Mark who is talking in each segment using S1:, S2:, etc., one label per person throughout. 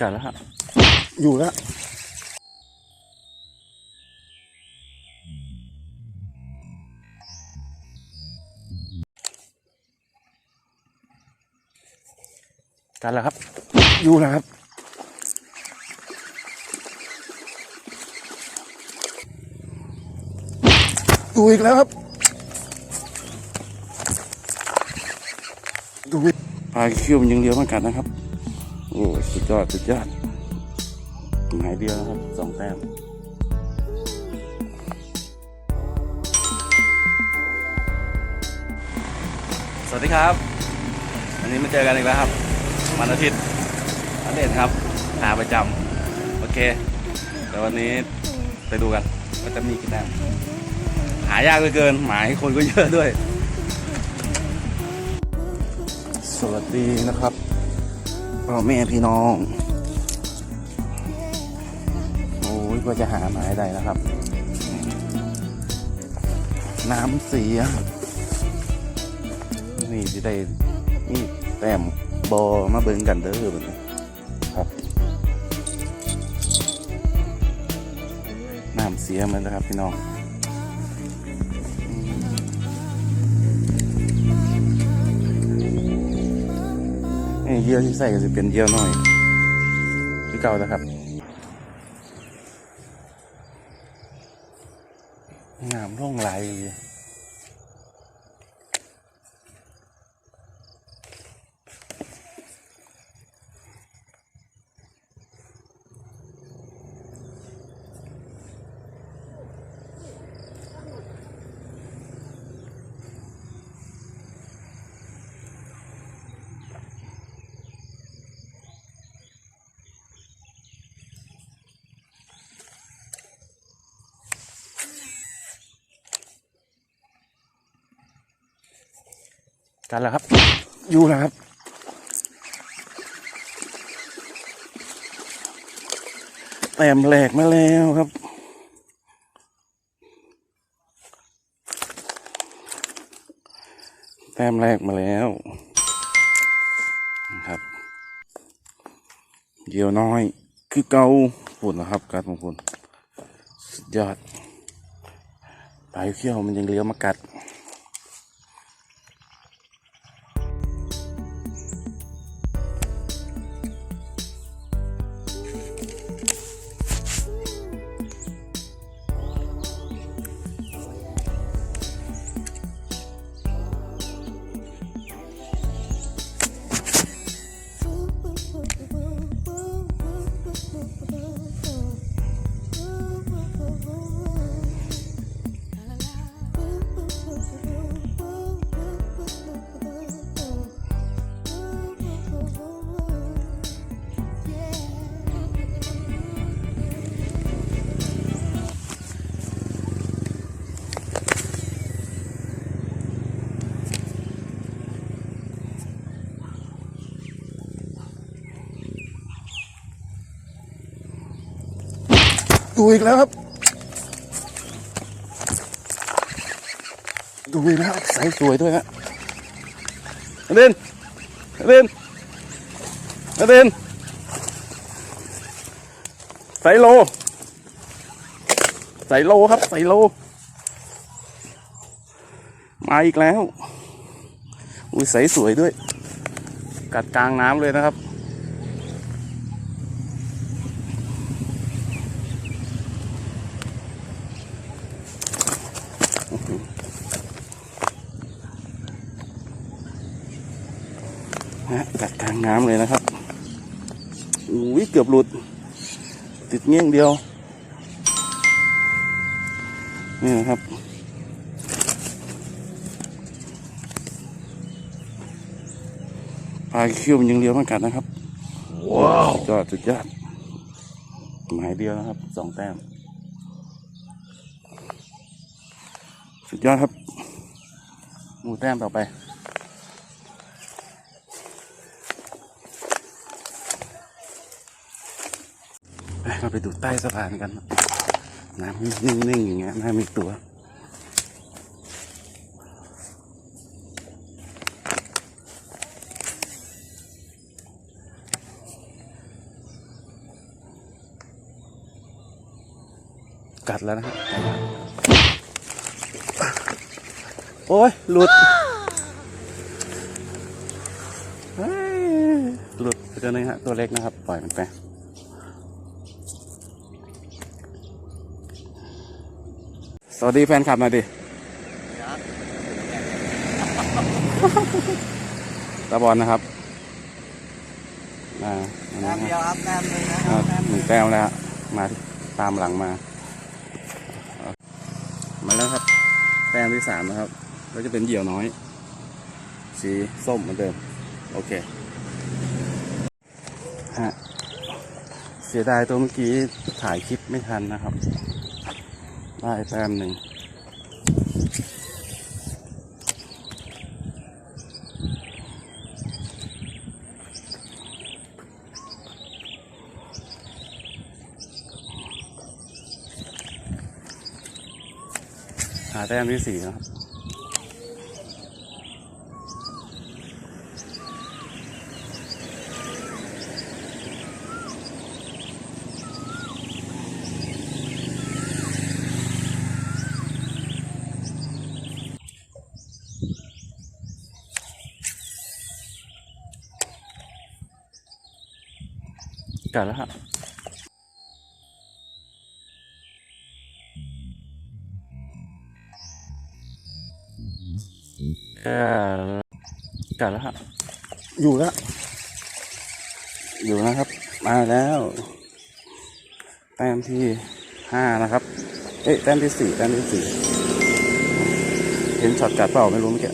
S1: กัดแล้วฮะ อยู่แล้วกัดแล้วครับ อยู่แล้วครับดูอีกแล้วครับ ดูอีกปลาคิวมันยังเลี้ยวมากัดนะครับ โอ้สุดยอด สุดยอดหมายเดียวนะครับสองแต้มสวัสดีครับวันนี้มาเจอกันอีกแล้วครับวันอาทิตย์อันเด่นครับ หาประจำโอเค แต่วันนี้ไปดูกันว่าจะมีกี่แต้มหายากเหลือเกิน หมายคนก็เยอะด้วย สวัสดีนะครับ พ่อแม่พี่น้อง โอ้ยก็จะหาหมายได้นะครับ น้ำเสีย นี่จะได้นี่แต้มบอมาเบิ่งกันเด้อแบบนี้ครับ น้ำเสียมันนะครับพี่น้อง นี่เยี่ยวที่ใส่ก็จะเป็นเยี่ยวน้อยคือเก่านะครับงามร่องไหลเลย กันแล้วครับ อยู่แล้วครับ แต้มแหลกมาแล้วครับ แต้มแรกมาแล้วนะครับ เดียวน้อย คือเกาฝุ่นนะครับ การของคุณสุดยอดปลายเขี้ยวมันยังเลี้ยวมากัด ดูอีกแล้วครับ ดูอีกแล้วใสสวยด้วยฮะอเดนอเดนอเดนใส่โลใส่โลครับใส่โล มาอีกแล้ว อุ้ยใสสวยด้วย กัดกลางน้ำเลยนะครับ นะฮะกัดกลาง น้ำเลยนะครับอุ้ยเกือบหลุด ติดเงี้ยงเดียว นี่นะครับ ปลาคิวมันยังเลี้ยวมากัดนะครับ ว้าวสุดยอดสุดยอดหมายเดียวนะครับ สองแต้ม สุดยอดครับ หมูแต้มต่อไป เราไปดูใต้สะพานกัน น้ำนิ่งๆอย่างเงี้ยน้ำมีตัวกัดแล้วนะโอ้ยหลุด หลุดตัวนึยฮะ ตัวเล็กนะครับ ปล่อยมันไป วัสดีแฟนคลับหน่อยดิตาบอลนะครับอ่า
S2: แต้มเดียวครับแต้มหนึงนะค
S1: อ่า
S2: รับแต้ม
S1: หนึ่งแต้มแล้วฮะมาที่ตามหลังมา มาแล้วครับ แต้มที่สามนะครับก็จะเป็นเหยี่ยวน้อย สีส้มเหมือนเดิม โอเคฮะเสียดายตัวเมื่อกี้ถ่ายคลิปไม่ทันนะครับ ได้แต้มหนึ่งหาแต้มที่สี่นะครับ กัดแล้วครับกัดกัดแล้วครับ อยู่แล้ว อยู่นะครับ มาแล้ว แต้มที่ห้านะครับ เอ๊ะแต้มที่สี่แต้มที่สี่เห็นช็อตกัดเปล่าไม่รู้เมื่อกี้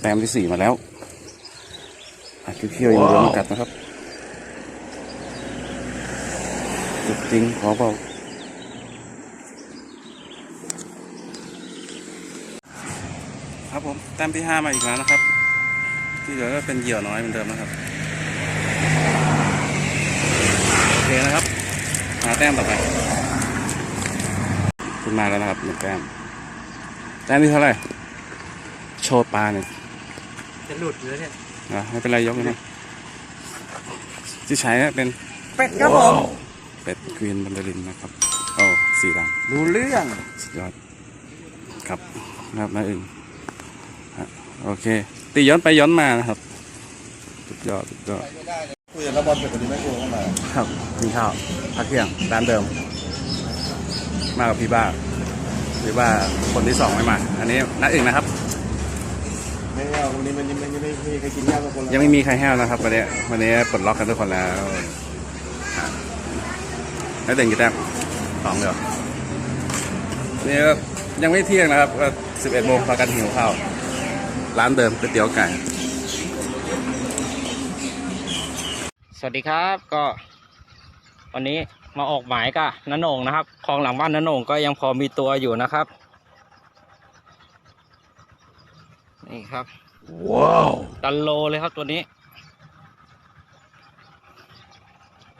S1: แต้มที่สี่มาแล้วเคี้ยวๆยังโดนมันกัดนะครับ จุดจริงขอบอกครับผมแต้มที่ห้ามาอีกแล้วนะครับ ที่เหลือก็เป็นเหยี่ยวน้อยเหมือนเดิมนะครับโอเคนะครับหาแต้มต่อไปขึ้นมาแล้วนะครับหนึ่งแต้มแต้มที่เท่าไหร่โชว์ปลาหนึ่ง
S2: จะหลุดอยู่แล้วเนี่ย
S1: อะไม่เป็นไรยกเลยนะที่ใช้เป็น
S2: เป็ดครับผม
S1: เป็ดกรีนบันดารินนะครับโอ้สีดำ
S2: รู้เรื่อง
S1: สุดยอดครับนะครับน้าอึ่งฮะโอเค ตีย้อนไปย้อนมานะครับสุดยอดสุดยอด
S2: คุยกับนักบอลเป็ดคนนี้ไม่กลัวเข้ามา
S1: ครับกินข้าวพักเที่ยงร้านเดิม มากับพี่บ้าพี่บ้าคนที่สองไม่มา อันนี้น้าอึ่งนะครับ
S2: ไม่เอาวันนี้มันยังไม่ไม่ไม่มีใครกินข้าวกับคนละ
S1: ยังไม่มีใครแห้วนะครับวันนี้วันนี้ปลดล็อกกันทุกคนแล้วฮะ แล้วเด่นกี่แต้มสองเดียวนี่ก็ยังไม่เที่ยงนะครับก็สิบเอ็ดโมงพากันหิวข้าว ร้านเดิมก๋วยเตี๋ยวไก่
S3: สวัสดีครับก็ วันนี้มาออกหมายกับนันโหนงนะครับคลองหลังบ้านนันโหนงก็ยังพอมีตัวอยู่นะครับนี่ครับ
S1: ว้าว
S3: ตันโลเลยครับตัวนี้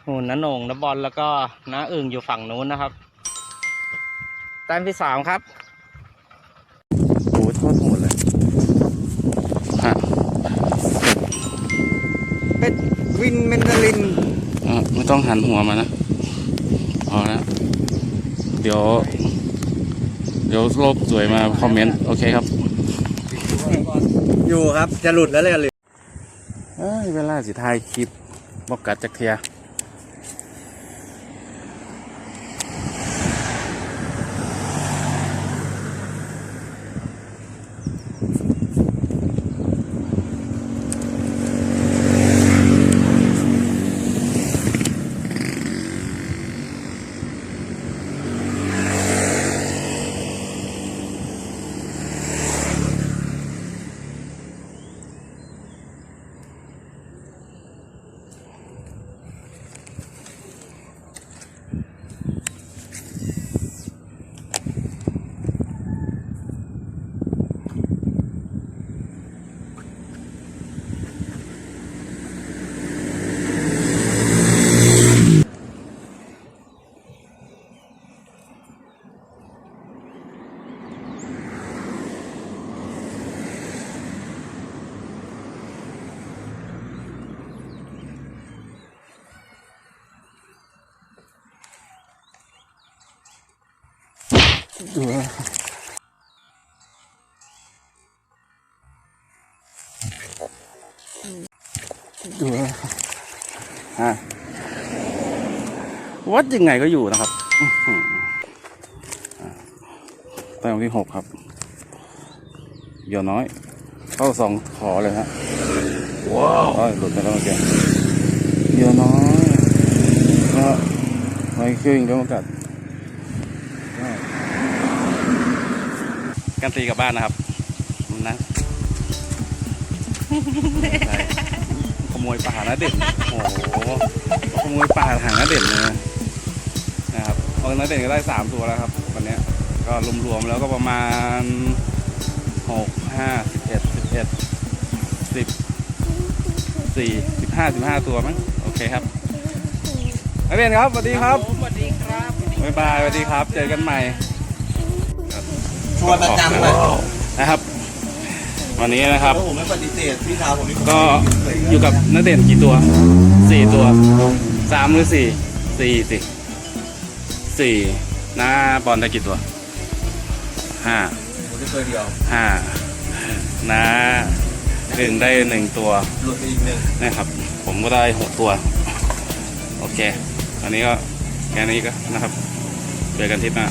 S3: หุ่นนันโหนงนับอลแล้วก็น้าอึ่งอยู่ฝั่งนู้นนะครับแต้มที่สามครับ
S1: โอ้โหโทษโหดเลยฮะ
S2: เป็ดวินเมนดาริน
S1: เอ่อไม่ต้องหันหัวมานะพอแล้วเดี๋ยว เดี๋ยวโลกสวยมาคอมเมนต์ โอเคครับ
S2: อยู่ครับ จะหลุดแล้วเลยหรือ
S1: เอ้ยเวลาสิถ่ายคลิปบอกกัดจักเทีย ดูนะดูนะอะวัดยังไงก็อยู่นะครับอื้อหืออะแต้มที่หกครับเหยอะน้อย เข้าสองขอเลยฮะ ว้าวหลุดไปแล้วเมื่อกี้เหยอะน้อยก็ไม่ขึ้นก็มากัด กันตีกลับบ้านนะครับมันนะใช่ขโมยป่านะเด่นโอ้โหขโมยป่าหางนะเด่นเลยนะครับเอานะเด่นก็ได้สามตัวแล้วครับวันเนี้ยก็รวมๆแล้วก็ประมาณหกห้าสิบเอ็ดสิบเอ็ดสิบสี่สิบห้าสิบห้าตัวมั้งโอเคครับนักเรียนครับสวัสดีครับ
S3: สวัสดีครับ
S1: บ๊ายบายสวัสดีครับ เจอกันใหม่
S2: ชวนประจำเลย
S1: นะครับ วันนี้นะครับ
S2: แล้วผมไม่ปฏิเสธพี่ชาวผมนี่
S1: ก็อยู่กับนักเด่นกี่ตัวสี่ตัวสามหรือสี่สี่สิสี่หน้าบอลได้กี่ตัวห้า
S2: ผมได้ตัวเดียว
S1: ห้าน้าหนึ่งได้หนึ่งตัว
S2: หลุดไปอีกหนึ่ง
S1: นะครับ ผมก็ได้หกตัว โอเคอันนี้ก็แค่นี้ก็นะครับเจอกันทริปหน้า